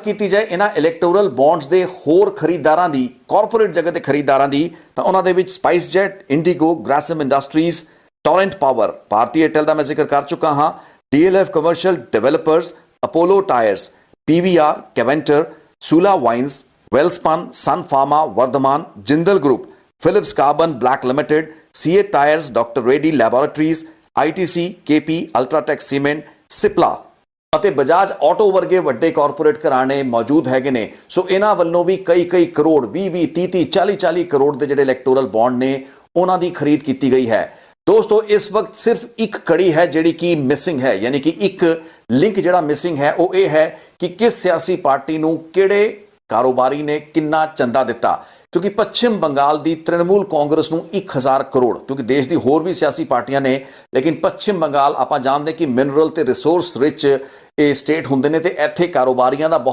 ਕੀਤੀ ਜਾਏ, ਇਹਨਾਂ ਇਲੈਕਟੋਰਲ ਬੌਂਡਸ ਦੇ ਹੋਰ ਖਰੀਦਦਾਰਾਂ ਦੀ ਕਾਰਪੋਰੇਟ ਜਗਤ ਦੇ ਖਰੀਦਦਾਰਾਂ ਦੀ, ਤਾਂ ਉਹਨਾਂ ਦੇ ਵਿੱਚ SpiceJet IndiGo Grasim industries Torrent power Bharti Airtel ਦਾ ਮੈਂ ਜ਼ਿਕਰ ਕਰ ਚੁੱਕਾ ਹਾਂ DLF commercial developers Apollo tyres PVR Keventer Sula wines Welspun Sun Pharma Vardhman Jindal group Philips carbon black limited CEAT tyres doctor Reddy laboratories ITC KP UltraTech cement Cipla ਅਤੇ Bajaj auto ਵਰਗੇ ਵੱਡੇ corporate ਘਰਾਣੇ ਮੌਜੂਦ ਹੈਗੇ ਨੇ। ਸੋ ਇਹਨਾਂ ਵੱਲੋਂ ਵੀ ਕਈ ਕਈ ਕਰੋੜ 20 20 30 30 40 40 ਕਰੋੜ ਦੇ ਜਿਹੜੇ ਇਲੈਕਟੋਰਲ ਬੌਂਡ ਨੇ, ਉਹਨਾਂ ਦੀ ਖਰੀਦ ਕੀਤੀ ਗਈ ਹੈ। ਦੋਸਤੋ, ਇਸ ਵਕਤ ਸਿਰਫ ਇੱਕ ਕੜੀ ਹੈ ਜਿਹੜੀ ਕਿ ਮਿਸਿੰਗ ਹੈ, ਯਾਨੀ ਕਿ ਇੱਕ ਲਿੰਕ ਜਿਹੜਾ ਮਿਸਿੰਗ ਹੈ, ਉਹ ਇਹ ਹੈ ਕਿ ਕਿਸ ਸਿਆਸੀ ਪਾਰਟੀ ਨੂੰ ਕਿਹੜੇ ਕਾਰੋਬਾਰੀ ਨੇ ਕਿੰਨਾ ਚੰਦਾ ਦਿੱਤਾ? ਕਿਉਂਕਿ ਪੱਛਮ ਬੰਗਾਲ ਦੀ ਤ੍ਰਿਣਮੂਲ ਕਾਂਗਰਸ ਨੂੰ 1000 ਕਰੋੜ, ਕਿਉਂਕਿ ਦੇਸ਼ ਦੀ ਹੋਰ ਵੀ ਸਿਆਸੀ ਪਾਰਟੀਆਂ ਨੇ, ਲੇਕਿਨ ਪੱਛਮ ਬੰਗਾਲ ਆਪਾਂ ਜਾਣਦੇ ਕਿ ਮਿਨਰਲ ਤੇ ਰਿਸੋਰਸ ਰਿਚ ਇਹ ਸਟੇਟ ਹੁੰਦੇ ਨੇ ਤੇ ਇੱਥੇ ਕਾਰੋਬਾਰੀਆਂ ਦਾ ਬਹੁਤ